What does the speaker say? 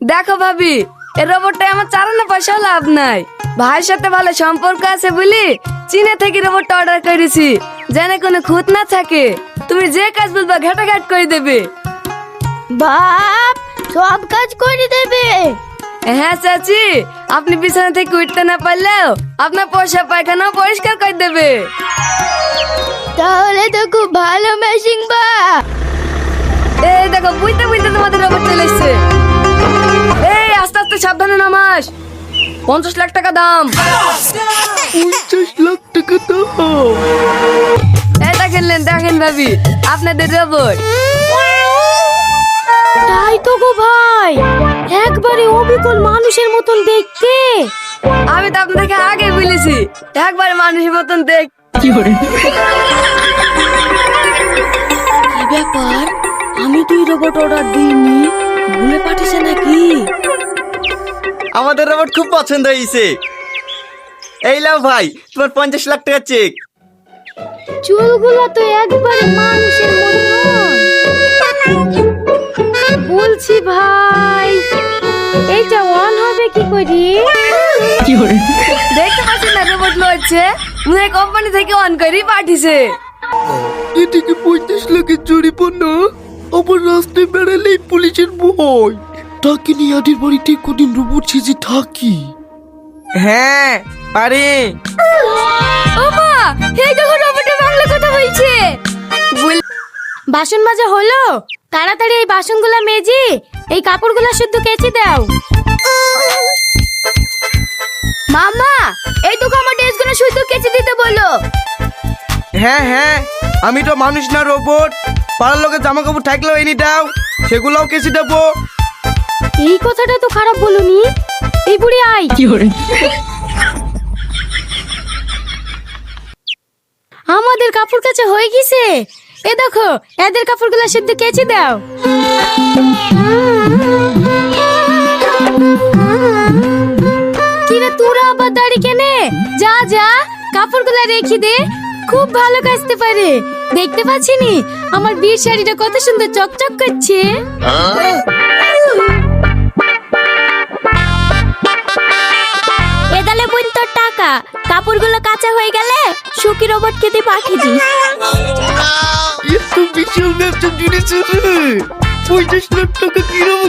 দেখো ভাবি এ রোবটটা আমার চালানো পয়সা লাভ নাই। ভাইয়ের সাথে ভালো সম্পর্ক আছে বলি চীনে থেকে রোবটটা অর্ডার করেছি। যেন কোনো খুঁত না থাকে। তুমি যে কাজ বলবা ঘাটাঘাট করে দেবে। বাপ সব কাজ করে দেবে। হ্যাঁ চাচি আপনি বিছানা থেকে উঠতে না পারলেও আপনার পয়সা পায়খানা পরিষ্কার করে দেবে। তাহলে তো খুব ভালো মেশিং বা। এই দেখো বুঝতে বুঝতে তোমাদের রোবট চলে এসছে। এই আস্তে আস্তে সাবধানে নামাস। পঞ্চাশ লাখ টাকা দাম। পঞ্চাশ লাখ টাকা দাও এই দেখেন দেখেন ভাবি আপনাদের রোবট। তাই তো গো ভাই। একবারে অবিকল মানুষের মতন দেখতে। আমি তো আপনাদেরকে আগে বলেছি একবার মানুষের মতন দেখ। কি করে কি ব্যাপার? আমি তুই রোবট অর্ডার দিইনি। ভুলে পাঠিয়েছে নাকি? আমাদের রোবট খুব পছন্দ হয়েছে। এই লাও ভাই তোমার পঞ্চাশ লাখ টাকা চেক চুলগুলো তো একবারে মানুষের করি? কি করে দেখতে পাচ্ছেন না লড়ছে মনে কোম্পানি থেকে অন করে পাঠিয়েছে। এদিকে পঁয়ত্রিশ লাখের জরিমানা আবার রাস্তায় বেড়ালেই পুলিশের ভয়। তাকে নিয়ে আদের বাড়িতে কদিন রোবট সেজে থাকি। হ্যাঁ আরে। ওমা এই দেখো রোবটে বাংলা কথা বলছে। বল বাসন মাজা হলো? তাড়াতাড়ি এই বাসনগুলো মেজি এই কাপড়গুলো শুদ্ধ কেচে দাও। ড্রেসগুলো কেচে দিতে বলো। হ্যাঁ হ্যাঁ আমি তো মানুষ না রোবট পাড়ার লোকের জামা কাপড় থাকলেও এনে দাও সেগুলোও দেবো। এই কথাটা তো খারাপ বলনি। এই বুড়ি আই কি আমাদের কাপড় কাছে হয়ে গেছে। এ দেখো এদের কাপড়গুলো শুদ্ধ কেচে দাও। কিরে তোরা আবার দাড়ি কেনে যা যা কাপড়গুলো রেখে দে। খুব ভালো কাচতে পারে। দেখতে পাচ্ছিনি? আমার বিয়ের শাড়িটা কত সুন্দর চকচক করছে। এদালে বোন তোর টাকা। কাপড়গুলো কাঁচা হয়ে গেলে সুকি রোবট খেতে পাঠিয়ে দিস। বিশাল ব্যবসা জুড়েছে রে। পঞ্চাশ লাখ টাকা কিরম